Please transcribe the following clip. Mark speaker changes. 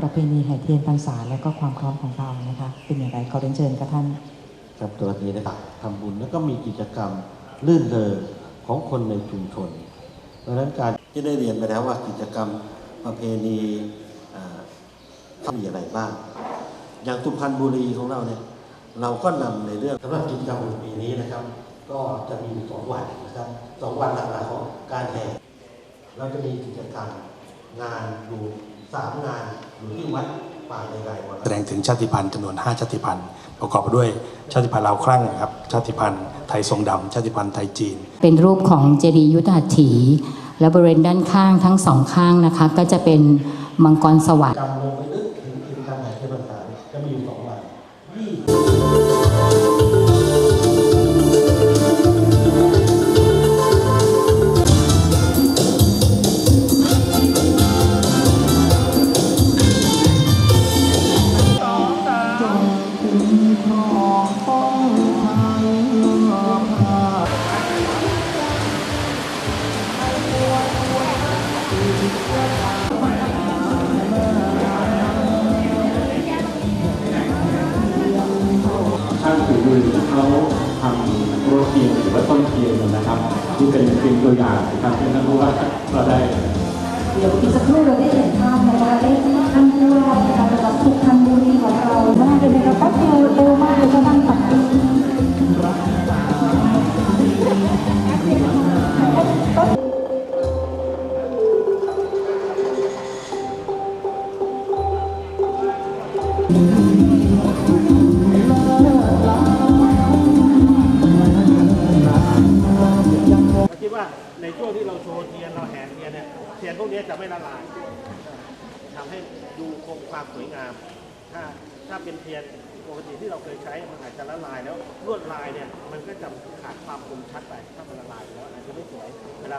Speaker 1: ประเพณีแห่เทียนพรรษาและก็ความพร้อมของเรานะคะ เป็นอย่างไรขอเรียนเชิญกับท่าน
Speaker 2: ครับตัวนี้นะครับทำบุญแล้วก็มีกิจกรรมลื่นเริงของคนในชุมชน เพราะฉะนั้นการที่ได้เรียนไปแล้วว่ากิจกรรมประเพณีอ่ามีอะไรบ้าง อย่างสุพรรณบุรีของเราเนี่ยเราก็นำในเรื่องสำหรับกิจกรรมปีนี้นะครับ ก็จะมีสองวันนะครับสองวันหลักๆของการแห่เราจะมีกิจกรรมงานอยู่ สามงานอยู่ที่วัดป่าในไรวัน
Speaker 3: แสดงถึงชาติพันธุ์จำนวน 5 ชาติพันธุ์ ประกอบไปด้วยชาติพันธุ์ลาวคลั่งครับชาติพันธุ์ไทยทรงดำชาติพันธุ์ไทยจีน
Speaker 4: เป็นรูปของเจดีย์ยุทธหัตถี และบริเวณด้านข้างทั้งสองข้างนะคะ ก็จะเป็นมังกรสวัสดิ์
Speaker 2: กรรมลงไปลึกถึงกิจกรรมแห่งเทพสารจะมีอยู่สองวัน
Speaker 5: ช่างฝีมือเขาทำโรตีนหรือว่าต้นเทียนนะครับที่เป็นเป็นตัวอย่างนะครับให้ท่านรู้ว่าเราได้
Speaker 6: เดี๋ยวอีกสักครู่เราได้เห็นภาพนะคะได้ท่าน คิดว่า
Speaker 7: ในช่วงที่เราโชว์เทียนเราแห่เทียนเนี่ยเทียนพวกนี้จะไม่ละลายทำให้ดูคงความสวยงาม ถ้าถ้าเป็นเทียนปกติที่เราเคยใช้มันอาจจะละลายแล้วลวดลายเนี่ยมันก็จะขาดความคมชัดไปถ้ามันละลายแล้วอาจจะไม่สวยเวลา